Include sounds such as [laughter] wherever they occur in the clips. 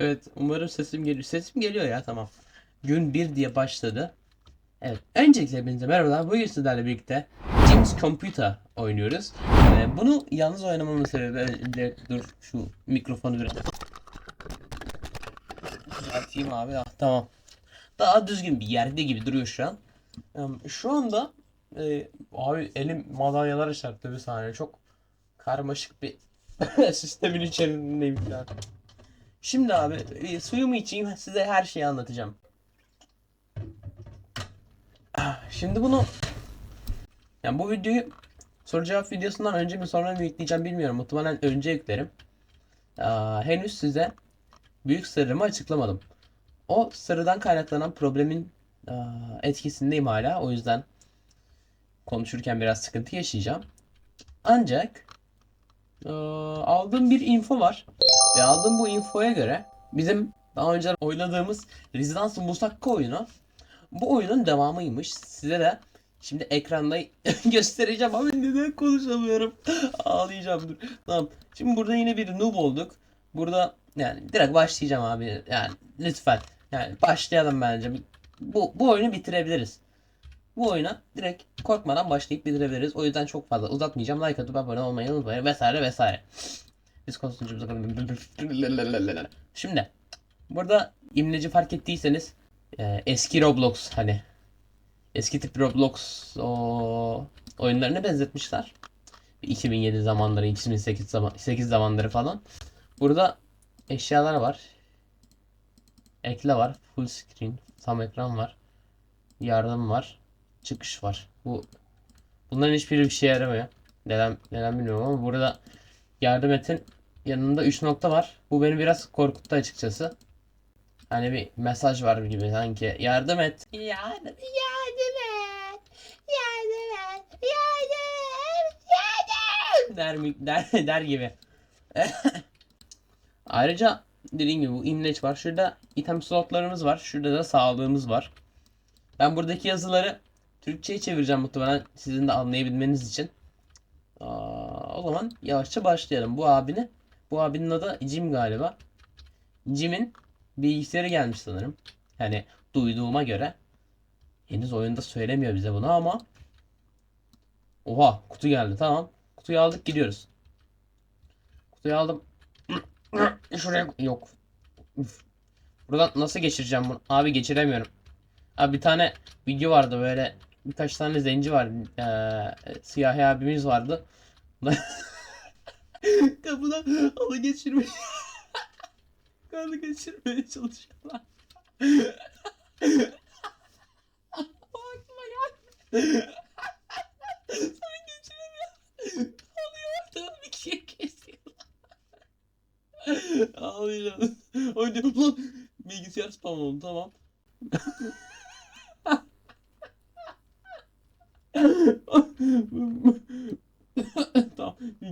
Evet umarım sesim geliyor. Sesim geliyor ya tamam. Gün 1 diye başladı. Evet. Öncelikle hepinize merhabalar. Bugün sizlerle birlikte James Computer oynuyoruz. Ee, bunu yalnız oynamamın sebebi de, dur şu mikrofonu biraz atayım abi. Ah, tamam. Daha düzgün bir yerde gibi duruyor şu an. Ee, Şu anda e, abi elim madalyalara çarptı bir saniye. Çok karmaşık bir [laughs] sistemin içerisindeyim şu. Şimdi abi e, suyumu içeyim size her şeyi anlatacağım. Ah, Şimdi bunu yani bu videoyu soru cevap videosundan önce mi sonra mı yükleyeceğim bilmiyorum. Muhtemelen önce yüklerim. Aa, henüz size büyük sırrımı açıklamadım. O sırrıdan kaynaklanan problemin aa, etkisindeyim hala. O yüzden konuşurken biraz sıkıntı yaşayacağım. Ancak aa, aldığım bir info var. Ve aldığım bu infoya göre bizim daha önce oynadığımız Residence Musakka oyunu bu oyunun devamıymış. Size de şimdi ekranda [laughs] göstereceğim ama neden konuşamıyorum. [laughs] Ağlayacağım dur. Tamam. Şimdi burada yine bir noob olduk. Burada yani direkt başlayacağım abi. Yani lütfen. Yani başlayalım bence. Bu, bu oyunu bitirebiliriz. Bu oyuna direkt korkmadan başlayıp bitirebiliriz. O yüzden çok fazla uzatmayacağım. Like atıp abone olmayı unutmayın vesaire vesaire. Biz Şimdi burada imleci fark ettiyseniz e, eski Roblox hani eski tip Roblox o oyunlarına benzetmişler. 2007 zamanları, 2008 zaman 8 zamanları falan. Burada eşyalar var. Ekle var. Full screen. Tam ekran var. Yardım var. Çıkış var. Bu bunların hiçbiri bir şey yaramıyor. Neden neden bilmiyorum ama burada yardım etin yanında 3 nokta var. Bu beni biraz korkuttu açıkçası. Hani bir mesaj var gibi sanki. Yardım et. Yardım, yardım et. Yardım et. Yardım. Yardım. Der, mi- der, [laughs] der gibi. [laughs] Ayrıca dediğim gibi bu imleç var. Şurada item slotlarımız var. Şurada da sağlığımız var. Ben buradaki yazıları Türkçe'ye çevireceğim muhtemelen sizin de anlayabilmeniz için. Aa, o zaman yavaşça başlayalım. Bu abini, bu abinin adı Jim galiba. Jim'in bilgisayarı gelmiş sanırım. Yani duyduğuma göre. Henüz oyunda söylemiyor bize bunu ama. Oha kutu geldi tamam. Kutuyu aldık gidiyoruz. Kutuyu aldım. [clears throat] Şuraya yok. Buradan nasıl geçireceğim bunu? Abi geçiremiyorum. Abi bir tane video vardı böyle birkaç tane zenci var. Ee, siyahi abimiz vardı. [laughs] [laughs] Kapıdan halı geçirmeye [laughs] halı geçirmeye çalışıyorlar. [laughs] O aklıma geldi. Sana geçiremiyorum. Halıyı ortadan ikiye kesiyorlar. Ağlayacağım. Oynuyorum lan. Bilgisayar spam oldu tamam.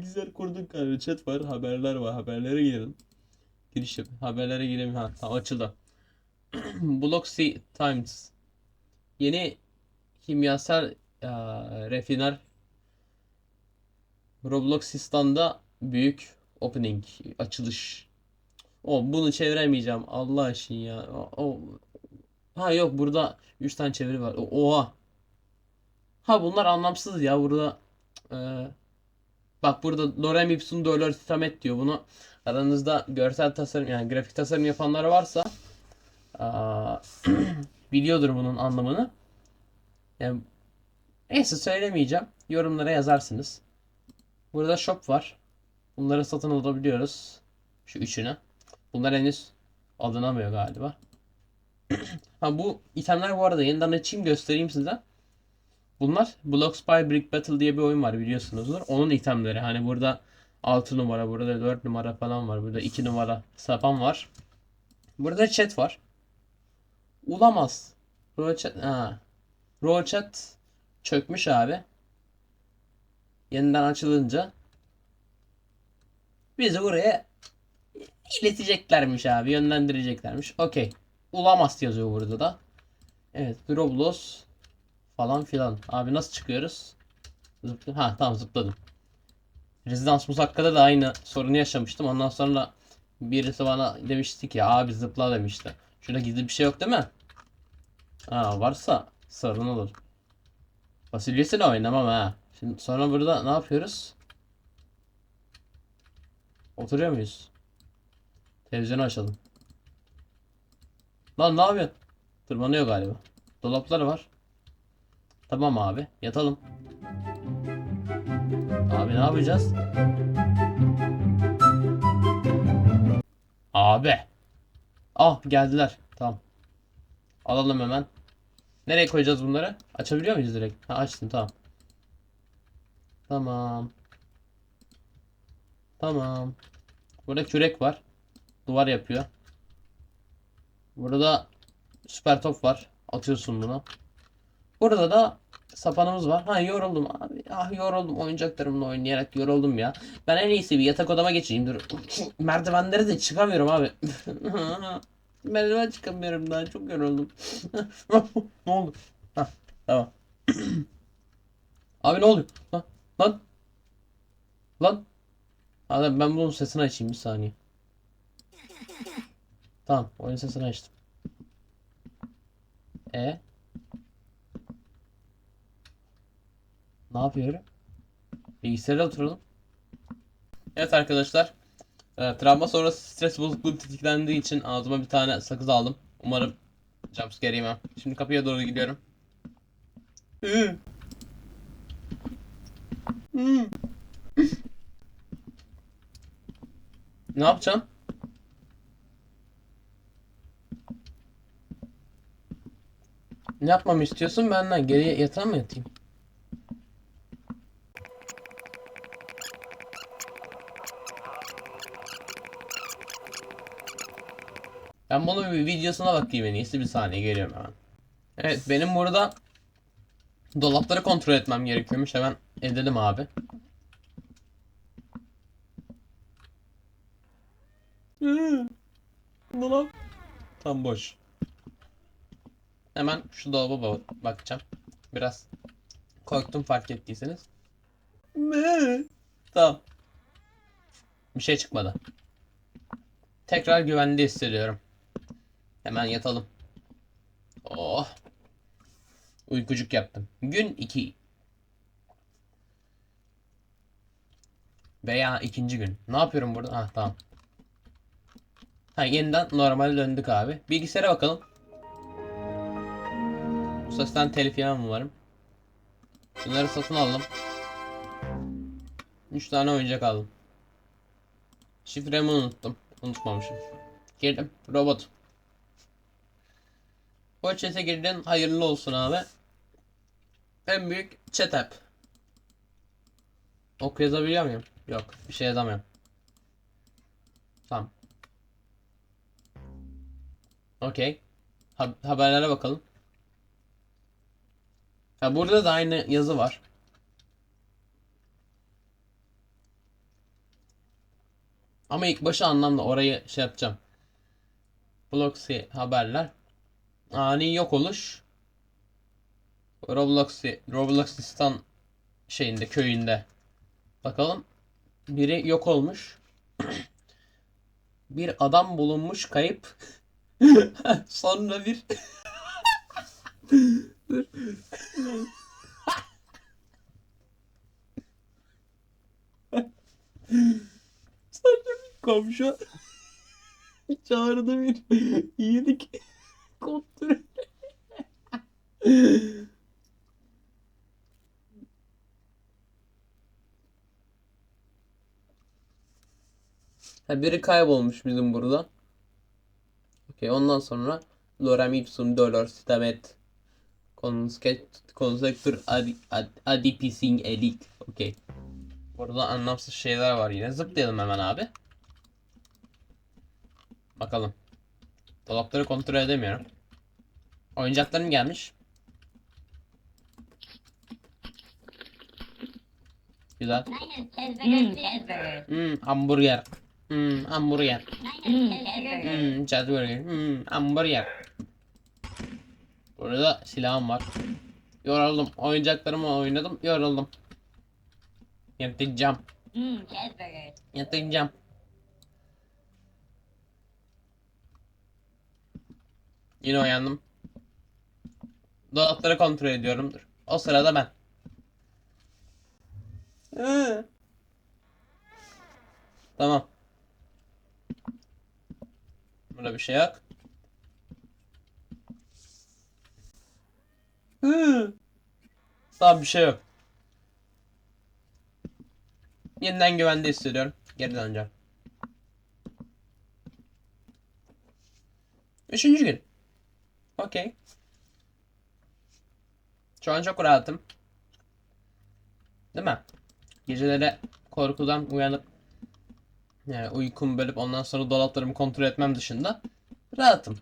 Bilgisayar kurduk galiba. Chat var, haberler var. Haberlere girelim. Giriş yap. Haberlere girelim. Ha, tamam açıldı. [clears throat] Bloxy Times. Yeni kimyasal eee, refiner Robloxistan'da büyük opening, açılış. O bunu çeviremeyeceğim. Allah aşkına ya. O, Ha yok burada 3 tane çeviri var. O- Oha. Ha bunlar anlamsız ya burada. eee, bak burada Lorem Ipsum Dolor Samet diyor. Bunu aranızda görsel tasarım yani grafik tasarım yapanlar varsa aa, [clears throat] biliyordur bunun anlamını. Yani, neyse söylemeyeceğim. Yorumlara yazarsınız. Burada shop var. Bunları satın alabiliyoruz. Şu üçünü. Bunlar henüz alınamıyor galiba. [clears throat] Ha bu itemler bu arada yeniden açayım göstereyim size. Bunlar Blocks by Brick Battle diye bir oyun var biliyorsunuzdur. Onun itemleri. Hani burada 6 numara, burada 4 numara falan var. Burada 2 numara sapan var. Burada chat var. Ulamaz. Roll chat, ha. Roll chat çökmüş abi. Yeniden açılınca bizi buraya ileteceklermiş abi. Yönlendireceklermiş. Okey. Ulamaz yazıyor burada da. Evet. Groblos falan filan. Abi nasıl çıkıyoruz? Zıplı ha tamam zıpladım. Residence Musakka'da da aynı sorunu yaşamıştım. Ondan sonra Birisi bana demişti ki abi zıpla demişti. Şurada gizli bir şey yok değil mi? Ha varsa sorun olur. Fasulyesini oynamam ha. Şimdi sonra burada ne yapıyoruz? Oturuyor muyuz? Televizyonu açalım. Lan ne yapıyorsun? Tırmanıyor galiba. Dolapları var. Tamam abi. Yatalım. Abi ne yapacağız? Abi. Ah geldiler. Tamam. Alalım hemen. Nereye koyacağız bunları? Açabiliyor muyuz direkt? Ha açtım tamam. Tamam. Tamam. Burada kürek var. Duvar yapıyor. Burada süper top var. Atıyorsun bunu. Burada da sapanımız var. Ha yoruldum abi. Ah yoruldum. Oyuncaklarımla oynayarak yoruldum ya. Ben en iyisi bir yatak odama geçeyim. Dur. [laughs] Merdivenlere de çıkamıyorum abi. [laughs] Merdiven çıkamıyorum daha. Çok yoruldum. [laughs] ne oldu? Ha, tamam. [clears throat] abi ne oluyor? Lan. Lan. Lan. Abi ben bunun sesini açayım bir saniye. Tamam. Oyun sesini açtım. E Ne yapıyorum? Bilgisayara oturalım. Evet arkadaşlar. E, travma sonrası stres bozukluğu tetiklendiği için ağzıma bir tane sakız aldım. Umarım jumpscare yemem. Şimdi kapıya doğru gidiyorum. Hı. Ne yapacağım? Ne yapmamı istiyorsun benden? Geriye yatağa mı yatayım? Ben bunun bir videosuna bakayım en iyisi bir saniye geliyorum hemen. Evet benim burada dolapları kontrol etmem gerekiyormuş hemen edelim abi. Dolap tam boş. Hemen şu dolaba ba- bakacağım. Biraz korktum fark ettiyseniz. Tamam. Bir şey çıkmadı. Tekrar güvende hissediyorum. Hemen yatalım. Oh. Uykucuk yaptım. Gün 2. Veya ikinci gün. Ne yapıyorum burada? Ha tamam. Ha yeniden normale döndük abi. Bilgisayara bakalım. Bu sesten telif yemem umarım. Şunları satın aldım. 3 tane oyuncak aldım. Şifremi unuttum. Unutmamışım. Girdim. Robot. O chat'e girdin. Hayırlı olsun abi. En büyük chat app. Ok yazabiliyor muyum? Yok. Bir şey yazamıyorum. Tamam. Okey. Ha- haberlere bakalım. Ha burada da aynı yazı var. Ama ilk başı anlamda orayı şey yapacağım. Bloxy haberler. Ani yok oluş. Robloxy, Robloxistan şeyinde köyünde. Bakalım. Biri yok olmuş. bir adam bulunmuş kayıp. [laughs] Sonra bir Dur. [laughs] Sonra bir komşu [laughs] çağırdı bir yedik kontrol. Ha, biri kaybolmuş bizim burada. Okey ondan sonra lorem ipsum dolor stamet Consector adi, ad, adipising elite. Okey. Burada anlamsız şeyler var yine. Zıplayalım hemen abi. Bakalım. Dolapları kontrol edemiyorum. Oyuncaklarım gelmiş. Güzel. Hmm, hamburger. Hmm, hamburger. Hmm, cheeseburger. Hmm, hamburger. Burada silahım var. Yoruldum. Oyuncaklarımı oynadım. Yoruldum. Yatacağım. Mmm, cheeseburger. Yatacağım. Yine uyandım. Dolapları kontrol ediyorum. Dur. O sırada ben. Tamam. Burada bir şey yok. Hı. Tamam bir şey yok. Yeniden güvende hissediyorum. Geri döneceğim. Üçüncü gün. Okey. Şu an çok rahatım. Değil mi? Geceleri korkudan uyanıp yani uykumu bölüp ondan sonra dolaplarımı kontrol etmem dışında rahatım.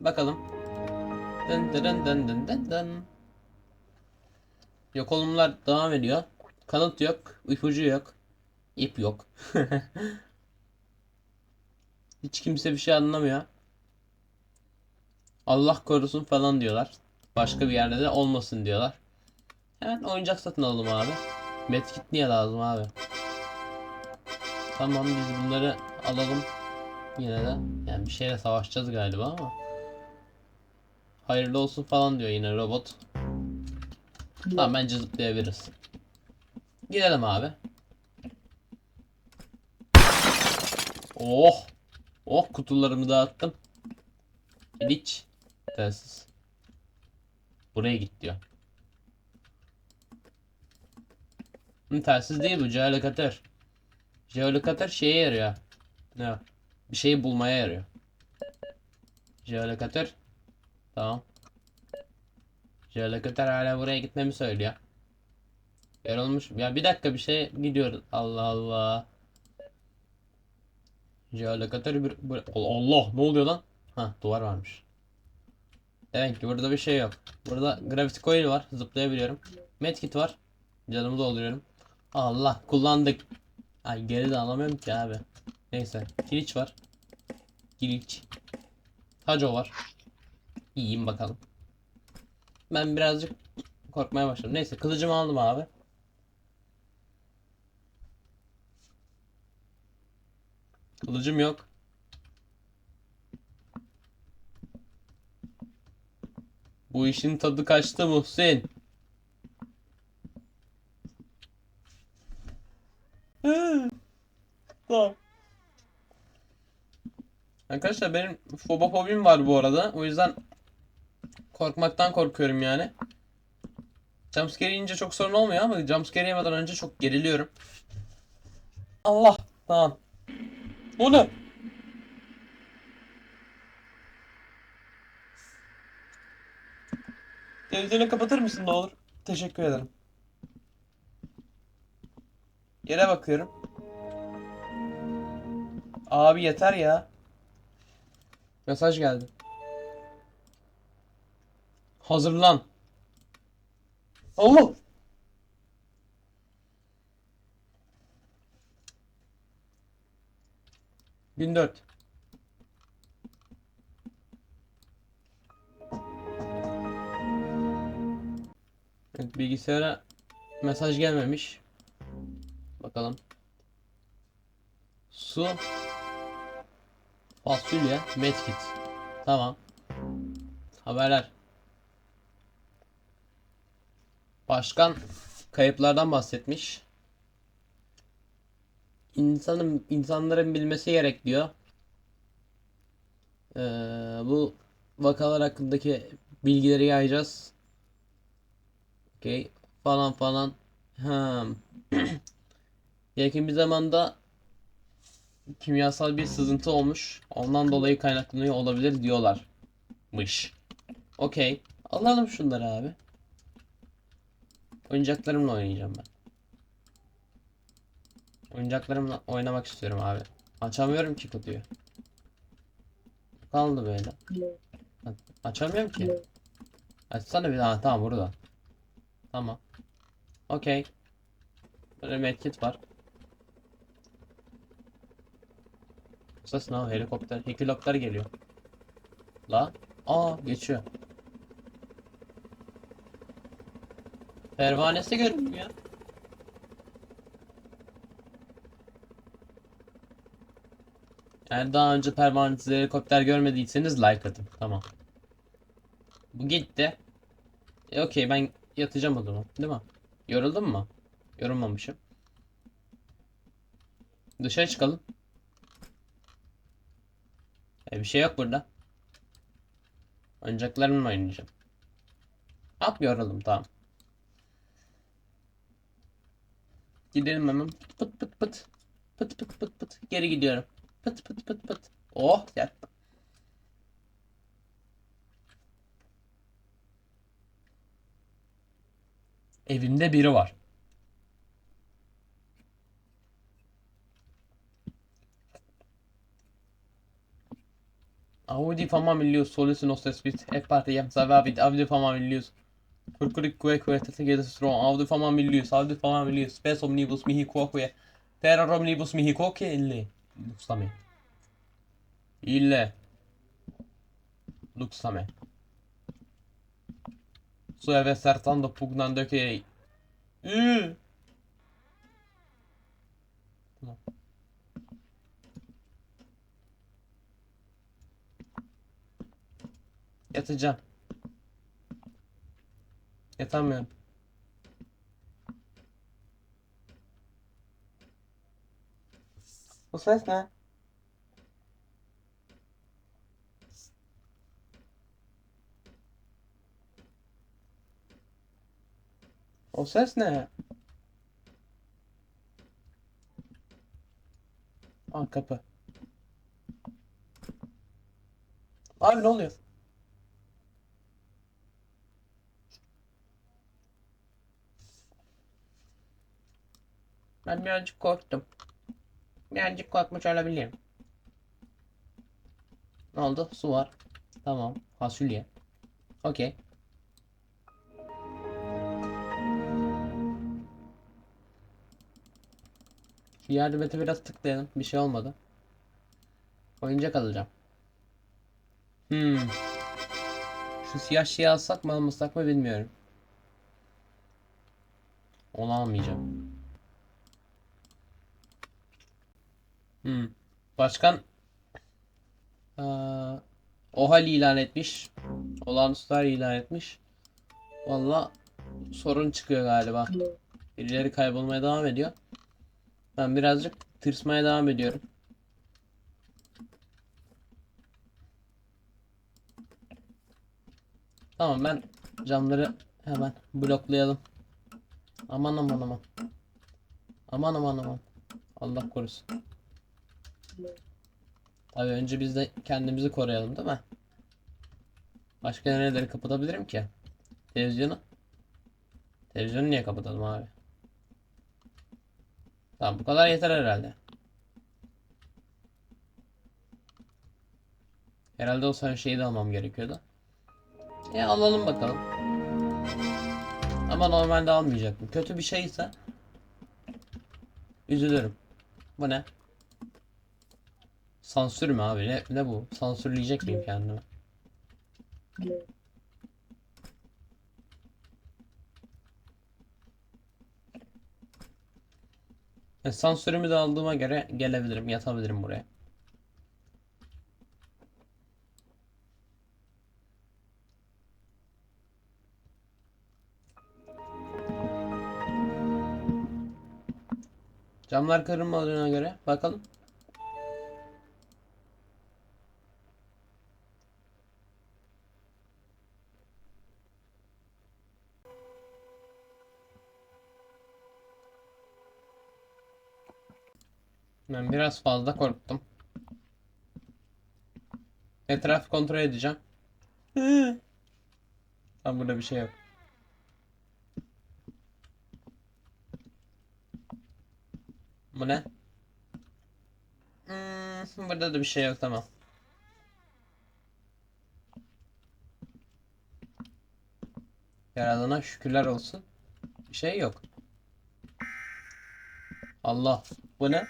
Bakalım. Dın dın dın dın dın dın. Yok olumlar devam ediyor. Kanıt yok. ipucu yok. İp yok. [laughs] Hiç kimse bir şey anlamıyor. Allah korusun falan diyorlar. Başka bir yerde de olmasın diyorlar. Hemen oyuncak satın alalım abi. Medkit niye lazım abi? Tamam biz bunları alalım. Yine de yani bir şeyle savaşacağız galiba ama. Hayırlı olsun falan diyor yine robot. Tamam bence zıplayabiliriz. Gidelim abi. Oh. Oh kutularımı dağıttım. Hiç. Telsiz. Buraya git diyor. Hı, telsiz değil bu. Jeolokatör. Jeolokatör şeye yarıyor. Ne? Bir şeyi bulmaya yarıyor. Jeolokatör. Tamam. Jeolokatör hala buraya gitmemi söylüyor. Yorulmuş. Ya bir dakika bir şey gidiyor. Allah Allah. Jeolokatör bir- Allah ne oluyor lan? Ha duvar varmış. Demek ki burada bir şey yok. Burada gravity coil var. Zıplayabiliyorum. Medkit var. Canımı dolduruyorum. Allah kullandık. Ay geri de alamıyorum ki abi. Neyse. Kiliç var. Kiliç. Taco var. İyiyim bakalım. Ben birazcık korkmaya başladım. Neyse kılıcımı aldım abi. Kılıcım yok. Bu işin tadı kaçtı Muhsin. Arkadaşlar benim fobofobim var bu arada. O yüzden korkmaktan korkuyorum yani. Jumpscare yiyince çok sorun olmuyor ama jumpscare yemeden önce çok geriliyorum. Allah. Tamam. Bu ne? Televizyonu kapatır mısın ne olur? Teşekkür ederim. Yere bakıyorum. Abi yeter ya. Mesaj geldi. Hazırlan. Allah. Gün dört. Evet, bilgisayara mesaj gelmemiş. Bakalım. Su. Fasulye. Medkit. Tamam. Haberler. Başkan kayıplardan bahsetmiş. İnsanın insanların bilmesi gerek diyor. Ee, bu vakalar hakkındaki bilgileri yayacağız. Okey. Falan falan. Ha. [clears throat] Yakın bir zamanda kimyasal bir sızıntı olmuş. Ondan dolayı kaynaklanıyor olabilir diyorlarmış. Okey. Alalım şunları abi. Oyuncaklarımla oynayacağım ben. Oyuncaklarımla oynamak istiyorum abi. Açamıyorum ki kutuyu. Kaldı böyle. Açamıyorum ki. Açsana bir daha. Tamam burada. Tamam. Okey. Böyle medkit var. Ne? o? Helikopter. Helikopter geliyor. La. Aa geçiyor. Pervanesi görünmüyor. Eğer daha önce pervanesiz helikopter görmediyseniz like atın. Tamam. Bu gitti. E, okey ben yatacağım o zaman. Değil mi? Yoruldun mu? Yorulmamışım. Dışarı çıkalım. E, bir şey yok burada. Oyuncaklarımla oynayacağım. At yoruldum tamam. Gidelim hemen. Pıt pıt pıt. Pıt pıt pıt pıt. Geri gidiyorum. Pıt pıt pıt pıt. Oh yattım. Evimde biri var. Audi familjius solus nostres vid et partiam savavit Audi familjius Curcuric quaeque tetegedes strom Audi familjius Audi familjius spes omnibus mihi quoque terror omnibus mihi quoque ille Luxame. Ille. Luxame Sueve sertando pugnando che Ü Tamam. Yatacağım. Yatamıyorum. Bu ses ne? O ses ne? Aa kapı. Abi ne oluyor? Ben birazcık korktum. Birazcık korkmuş olabilirim. Ne oldu? Su var. Tamam. Fasulye. Okey. Şu yardım ete biraz tıklayalım. Bir şey olmadı. Oyuncak alacağım. Hmm. Şu siyah şeyi alsak mı almasak mı bilmiyorum. Onu almayacağım. Hmm. Başkan eee, o hal ilan etmiş. Olağanüstü hal ilan etmiş. Valla sorun çıkıyor galiba. Birileri kaybolmaya devam ediyor. Ben birazcık tırsmaya devam ediyorum. Tamam ben camları hemen bloklayalım. Aman aman aman. Aman aman aman. Allah korusun. Tabii önce biz de kendimizi koruyalım değil mi? Başka nereleri kapatabilirim ki? Televizyonu. Televizyonu niye kapatalım abi? Tamam bu kadar yeter herhalde. Herhalde o son şeyi de almam gerekiyordu. E alalım bakalım. Ama normalde almayacaktım. Kötü bir şeyse üzülürüm. Bu ne? Sansür mü abi? Ne, ne bu? Sansürleyecek miyim kendimi? E, sansürümü de aldığıma göre gelebilirim, yatabilirim buraya. Camlar kırılmadığına göre bakalım. Ben biraz fazla korktum. Etrafı kontrol edeceğim. [laughs] Ha burada bir şey yok. Bu ne? Hmm, burada da bir şey yok tamam. Yaradana şükürler olsun. Bir şey yok. Allah. Bu ne?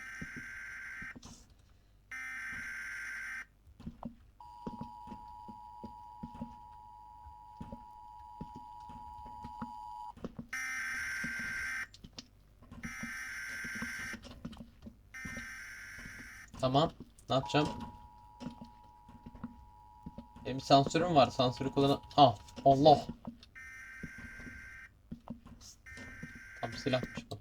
Tamam. Yapacağım? Benim sansürüm var. Sansürü kullan... Al. Allah. Tam silahmış bu.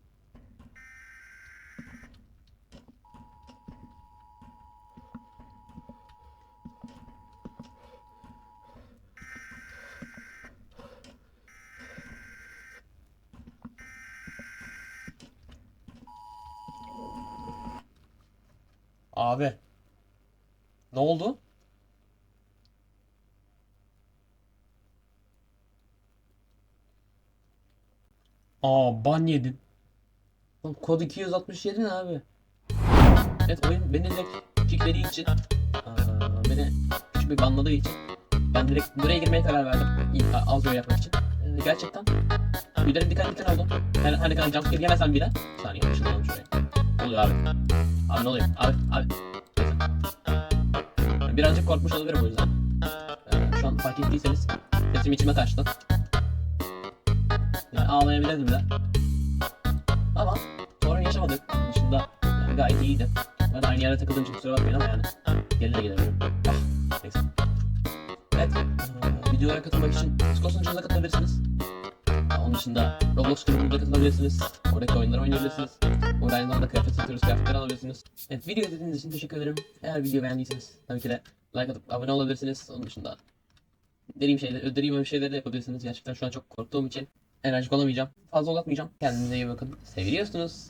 Abi. Ne oldu? Aa ban yedim. Lan kod 267 ne abi? Evet oyun beni direkt kicklediği için aa, beni küçük bir banladığı için ben direkt buraya girmeye karar verdim. İlk az yapmak için. Ee, gerçekten tüylerim diken diken oldu. Her, her ne kadar jumpscare yemesem bile. Bir saniye ışınlanalım şuraya. Ne oluyor abi? Abi ne oluyor? Abi abi. Birazcık korkmuş olabilirim o yüzden. Ee, şu an fark ettiyseniz sesim içime kaçtı. Yani ağlayabilirdim de. Ama sorun yaşamadık. Dışında yani gayet iyiydi. Ben aynı yere takıldığım için kusura bakmayın ama yani geri de gelebilirim. Ah, neyse. Evet, ee, videoya katılmak için Discord sunucumuza katılabilirsiniz. Onun dışında Roblox grubumuza katılabilirsiniz. Oradaki oyunları oynayabilirsiniz. Aynı kıyafet satıyoruz, kıyafetler alabilirsiniz. Evet, video izlediğiniz için teşekkür ederim. Eğer video beğendiyseniz tabii ki de like atıp abone olabilirsiniz. Onun dışında dediğim şeyler, dediğim şeyleri de yapabilirsiniz. Gerçekten şu an çok korktuğum için enerjik olamayacağım. Fazla uzatmayacağım. Kendinize iyi bakın. Seviliyorsunuz.